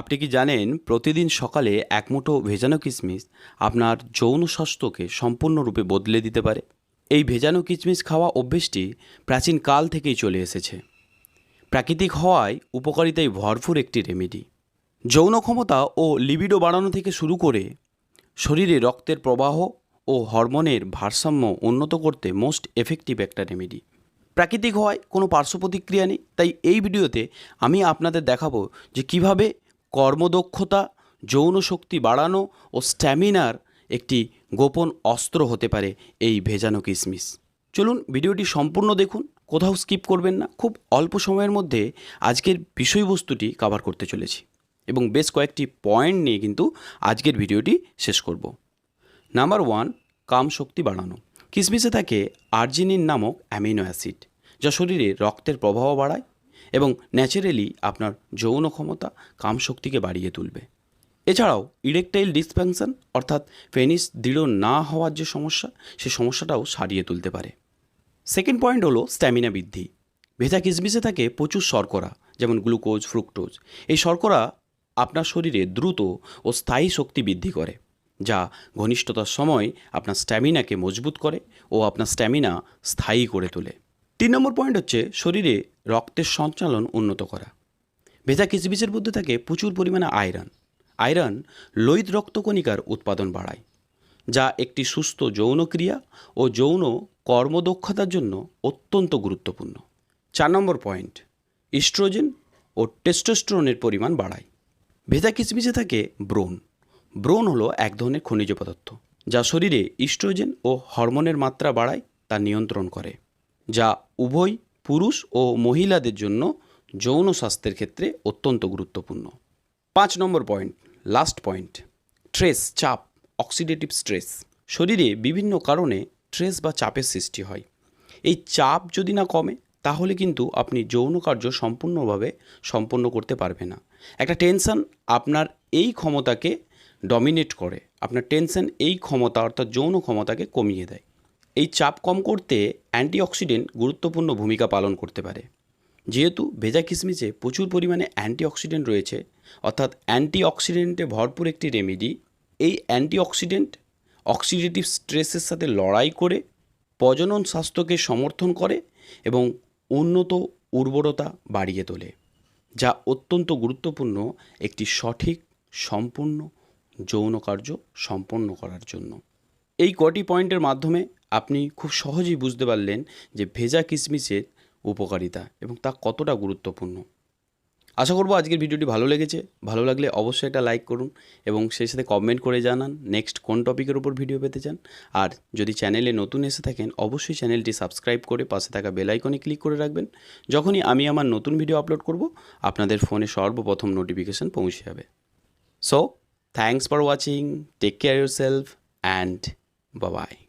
আপনি কি জানেন প্রতিদিন সকালে এক মুঠো ভেজানো কিশমিশ আপনার যৌন স্বাস্থ্যকে সম্পূর্ণরূপে বদলে দিতে পারে? এই ভেজানো কিশমিশ খাওয়া অভ্যেসটি প্রাচীন কাল থেকেই চলে এসেছে। প্রাকৃতিক হওয়ায় উপকারিতায় ভরপুর একটি রেমেডি। যৌন ক্ষমতা ও লিবিডো বাড়ানো থেকে শুরু করে শরীরে রক্তের প্রবাহ ও হরমোনের ভারসাম্য উন্নত করতে মোস্ট এফেক্টিভ একটা রেমেডি। প্রাকৃতিক হওয়ায় কোনো পার্শ্ব প্রতিক্রিয়া নেই, তাই এই ভিডিওতে আমি আপনাদের দেখাবো যে কীভাবে কর্মদক্ষতা যৌন শক্তি বাড়ানো ও স্ট্যামিনার একটি গোপন অস্ত্র হতে পারে এই ভেজানো কিশমিশ চলুন ভিডিওটি সম্পূর্ণ দেখুন, কোথাও স্কিপ করবেন না, খুব অল্প সময়ের মধ্যে আজকের বিষয়বস্তুটি কভার করতে চলেছি এবং বেশ কয়েকটি পয়েন্ট নিয়ে কিন্তু আজকের ভিডিওটি শেষ করব। নাম্বার ওয়ান কাম শক্তি বাড়ানো। কিসমিসে থাকে আর্জিনিন নামক অ্যামিনো অ্যাসিড, যা শরীরে রক্তের প্রবাহ বাড়ায় এবং ন্যাচারালি আপনার যৌন ক্ষমতা কামশক্তিকে বাড়িয়ে তুলবে। এছাড়াও ইরেকটাইল ডিসফাংশন অর্থাৎ পেনিস দৃঢ় না হওয়ার যে সমস্যা, সে সমস্যাটাও সারিয়ে তুলতে পারে। সেকেন্ড পয়েন্ট হলো স্ট্যামিনা বৃদ্ধি। ভেজা কিসমিসে থাকে প্রচুর শর্করা, যেমন গ্লুকোজ ফ্রুক্টোজ এই শর্করা আপনার শরীরে দ্রুত ও স্থায়ী শক্তি বৃদ্ধি করে, যা ঘনিষ্ঠতার সময় আপনার স্ট্যামিনাকে মজবুত করে ও আপনার স্ট্যামিনা স্থায়ী করে তোলে। তিন নম্বর পয়েন্ট হচ্ছে শরীরে রক্তের সঞ্চালন উন্নত করা। ভেজা কিচবিচের মধ্যে থাকে প্রচুর পরিমাণে আয়রন। আয়রন লোহিত রক্তকণিকার উৎপাদন বাড়ায়, যা একটি সুস্থ যৌন ক্রিয়া ও যৌন কর্মদক্ষতার জন্য অত্যন্ত গুরুত্বপূর্ণ। চার নম্বর পয়েন্ট, ইস্ট্রোজেন ও টেস্টোস্টেরনের পরিমাণ বাড়ায়। ভেজা কিচমিচে থাকে ব্রোন। ব্রোন হলো এক ধরনের খনিজ পদার্থ, যা শরীরে ইস্ট্রোজেন ও হরমোনের মাত্রা বাড়ায়, তা নিয়ন্ত্রণ করে। যা উভয় পুরুষ ও মহিলাদের জন্য যৌন স্বাস্থ্যের ক্ষেত্রে অত্যন্ত গুরুত্বপূর্ণ। পাঁচ নম্বর পয়েন্ট, লাস্ট পয়েন্ট, স্ট্রেস, চাপ, অক্সিডেটিভ স্ট্রেস। শরীরে বিভিন্ন কারণে স্ট্রেস বা চাপের সৃষ্টি হয়। এই চাপ যদি না কমে, তাহলে কিন্তু আপনি যৌন কার্য সম্পূর্ণভাবে সম্পন্ন করতে পারবে না। একটা টেনশন আপনার এই ক্ষমতাকে ডমিনেট করে। আপনার টেনশন এই ক্ষমতা অর্থাৎ যৌন ক্ষমতাকে কমিয়ে দেয়। এই চাপ কম করতে অ্যান্টিঅক্সিডেন্ট গুরুত্বপূর্ণ ভূমিকা পালন করতে পারে। যেহেতু ভেজা কিশমিশে প্রচুর পরিমাণে অ্যান্টিঅক্সিডেন্ট রয়েছে, অর্থাৎ অ্যান্টিঅক্সিডেন্টে ভরপুর একটি রেমেডি, এই অ্যান্টিঅক্সিডেন্ট অক্সিডেটিভ স্ট্রেসের সাথে লড়াই করে প্রজনন স্বাস্থ্যকে সমর্থন করে এবং উন্নত উর্বরতা বাড়িয়ে তোলে, যা অত্যন্ত গুরুত্বপূর্ণ একটি সঠিক, সম্পূর্ণ যৌন কার্য সম্পন্ন করার জন্য। এই কটি পয়েন্টের মাধ্যমে আপনি খুব সহজেই বুঝতে পারলেন যে ভেজা কিশমিশের উপকারিতা এবং তা কতটা গুরুত্বপূর্ণ। আশা করব আজকের ভিডিওটি ভালো লেগেছে। ভালো লাগলে অবশ্যই একটা লাইক করুন এবং সেই সাথে কমেন্ট করে জানান নেক্সট কোন টপিকের উপর ভিডিও পেতে চান। আর যদি চ্যানেলে নতুন এসে থাকেন, অবশ্যই চ্যানেলটি সাবস্ক্রাইব করে পাশে থাকা বেল আইকনে ক্লিক করে রাখবেন। যখনই আমি আমার নতুন ভিডিও আপলোড করব, আপনাদের ফোনে সর্বপ্রথম নোটিফিকেশান পৌঁছে যাবে। So thanks for watching take care yourself and Babai